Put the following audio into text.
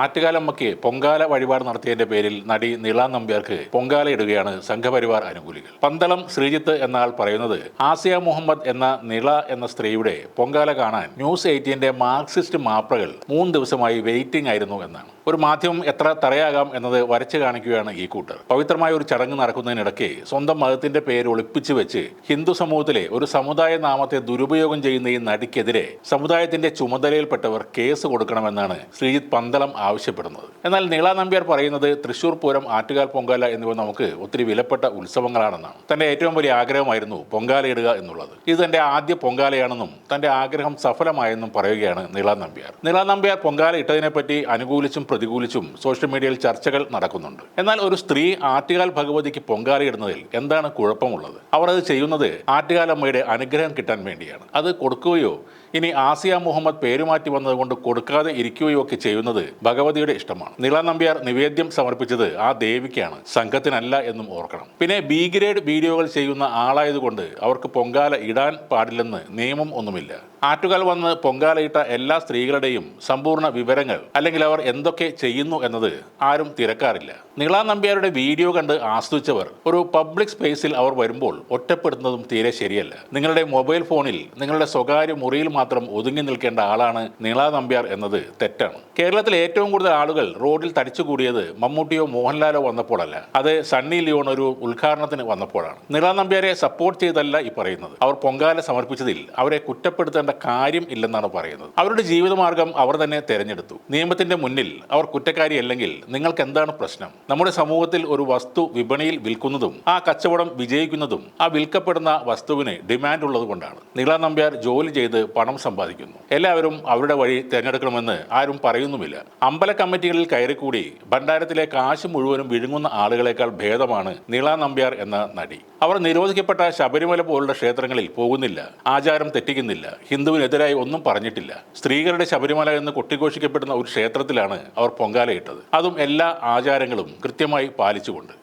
ആറ്റുകാലമ്മയ്ക്ക് പൊങ്കാല വഴിപാട് നടത്തിയതിന്റെ പേരിൽ നടി നീള നമ്പ്യാർക്ക് പൊങ്കാല ഇടുകയാണ് സംഘപരിവാർ അനുകൂലികൾ. പന്തളം ശ്രീജിത്ത് എന്ന ആൾ പറയുന്നത് ആസിയ മുഹമ്മദ് എന്ന നിള എന്ന സ്ത്രീയുടെ പൊങ്കാല കാണാൻ ന്യൂസ് എയ്റ്റീന്റെ മാർക്സിസ്റ്റ് മാപ്രകൾ മൂന്ന് ദിവസമായി വെയിറ്റിംഗ് ആയിരുന്നു എന്നാണ്. ഒരു മാധ്യമം എത്ര തറയാകാം എന്നത് വരച്ചു കാണിക്കുകയാണ് ഈ കൂട്ടർ. പവിത്രമായ ഒരു ചടങ്ങ് നടക്കുന്നതിനിടയ്ക്ക് സ്വന്തം മതത്തിന്റെ പേര് ഒളിപ്പിച്ചു വെച്ച് ഹിന്ദു സമൂഹത്തിലെ ഒരു സമുദായ നാമത്തെ ദുരുപയോഗം ചെയ്യുന്ന ഈ നടിക്കെതിരെ സമുദായത്തിന്റെ ചുമതലയിൽപ്പെട്ടവർ കേസ് കൊടുക്കണമെന്നാണ് ശ്രീജിത്ത് പന്തളം ആവശ്യപ്പെടുന്നത്. എന്നാൽ നീള നമ്പ്യാർ പറയുന്നത് തൃശൂർ പൂരം ആറ്റുകാൽ പൊങ്കാല എന്നിവ നമുക്ക് ഒത്തിരി വിലപ്പെട്ട ഉത്സവങ്ങളാണെന്നാണ്. തന്റെ ഏറ്റവും വലിയ ആഗ്രഹമായിരുന്നു പൊങ്കാലയിടുക എന്നുള്ളത്. ഇത് തന്റെ ആദ്യ പൊങ്കാലയാണെന്നും തന്റെ ആഗ്രഹം സഫലമായെന്നും പറയുകയാണ് നീള നമ്പ്യാർ. നീള നമ്പ്യാർ പൊങ്കാല ഇട്ടതിനെപ്പറ്റി അനുകൂലിച്ചും പ്രതികൂലിച്ചും സോഷ്യൽ മീഡിയയിൽ ചർച്ചകൾ നടക്കുന്നുണ്ട്. എന്നാൽ ഒരു സ്ത്രീ ആറ്റുകാൽ ഭഗവതിക്ക് പൊങ്കാലയിടുന്നതിൽ എന്താണ് കുഴപ്പമുള്ളത്? അവർ അത് ചെയ്യുന്നത് ആറ്റുകാലമ്മയുടെ അനുഗ്രഹം കിട്ടാൻ വേണ്ടിയാണ്. അത് കൊടുക്കുകയോ ഇനി ആസിയ മുഹമ്മദ് പേരുമാറ്റി വന്നതുകൊണ്ട് കൊടുക്കാതെ ഇരിക്കുകയോ ഒക്കെ ചെയ്യുന്നത് ഭഗവതിയുടെ ഇഷ്ടമാണ്. നീള നമ്പ്യാർ നിവേദ്യം സമർപ്പിച്ചത് ആ ദേവിക്കാണ്. സംഘത്തിനല്ല എന്നും ഓർക്കണം. പിന്നെ ബി ഗ്രേഡ് വീഡിയോകൾ ചെയ്യുന്ന ആളായതുകൊണ്ട് അവർക്ക് പൊങ്കാല ഇടാൻ പാടില്ലെന്ന് നിയമം ഒന്നുമില്ല. ആറ്റുകാൽ വന്ന് പൊങ്കാലയിട്ട എല്ലാ സ്ത്രീകളുടെയും സമ്പൂർണ വിവരങ്ങൾ അല്ലെങ്കിൽ അവർ എന്തൊക്കെ ചെയ്യുന്നു എന്നത് ആരും തിരക്കാറില്ല. നീള നമ്പ്യാരുടെ വീഡിയോ കണ്ട് ആസ്വദിച്ചവർ ഒരു പബ്ലിക് സ്പേസിൽ അവർ വരുമ്പോൾ ഒറ്റപ്പെടുന്നതും തീരെ ശരിയല്ല. നിങ്ങളുടെ മൊബൈൽ ഫോണിൽ നിങ്ങളുടെ സ്വകാര്യ മുറിയിൽ മാത്രം ഒതുങ്ങി നിൽക്കേണ്ട ആളാണ് നീള നമ്പ്യാർ എന്നത് തെറ്റാണ്. കേരളത്തിൽ ഏറ്റവും കൂടുതൽ ആളുകൾ റോഡിൽ തടിച്ചുകൂടിയത് മമ്മൂട്ടിയോ മോഹൻലാലോ വന്നപ്പോഴല്ല അത് സണ്ണി ലിയോൺ ഒരു ഉദ്ഘാടനത്തിന് വന്നപ്പോഴാണ്. നീള നമ്പ്യാരെ സപ്പോർട്ട് ചെയ്തല്ല ഈ പറയുന്നത്. അവർ പൊങ്കാല സമർപ്പിച്ചതിൽ അവരെ കുറ്റപ്പെടുത്തേണ്ട കാര്യം ഇല്ലെന്നാണ് പറയുന്നത്. അവരുടെ ജീവിതമാർഗം അവർ തന്നെ തെരഞ്ഞെടുത്തു. നിയമത്തിന്റെ മുന്നിൽ അവർ കുറ്റക്കാരിയല്ലെങ്കിൽ നിങ്ങൾക്ക് എന്താണ് പ്രശ്നം? നമ്മുടെ സമൂഹത്തിൽ ഒരു വസ്തു വിപണിയിൽ വിൽക്കുന്നതും ആ കച്ചവടം വിജയിക്കുന്നതും ആ വിൽക്കപ്പെടുന്ന വസ്തുവിന് ഡിമാൻഡ് ഉള്ളതുകൊണ്ടാണ്. നീള നമ്പ്യാർ ജോലി ചെയ്ത് പണം സമ്പാദിക്കുന്നു. എല്ലാവരും അവരുടെ വഴി തിരഞ്ഞെടുക്കണമെന്ന് ആരും പറയുന്നുമില്ല. അമ്പല കമ്മിറ്റികളിൽ കയറിക്കൂടി ഭണ്ഡാരത്തിലെ കാശ് മുഴുവനും വിഴുങ്ങുന്ന ആളുകളെക്കാൾ ഭേദമാണ് നീള നമ്പ്യാർ എന്ന നടി. അവർ നിരോധിക്കപ്പെട്ട ശബരിമല പോലുള്ള ക്ഷേത്രങ്ങളിൽ പോകുന്നില്ല. ആചാരം തെറ്റിക്കുന്നില്ല. ഹിന്ദുവിനെതിരായി ഒന്നും പറഞ്ഞിട്ടില്ല. സ്ത്രീകളുടെ ശബരിമല എന്ന് കൊട്ടിഘോഷിക്കപ്പെടുന്ന ഒരു ക്ഷേത്രത്തിലാണ് അവർ പൊങ്കാലയിട്ടത്. അതും എല്ലാ ആചാരങ്ങളും കൃത്യമായി പാലിച്ചുകൊണ്ട്.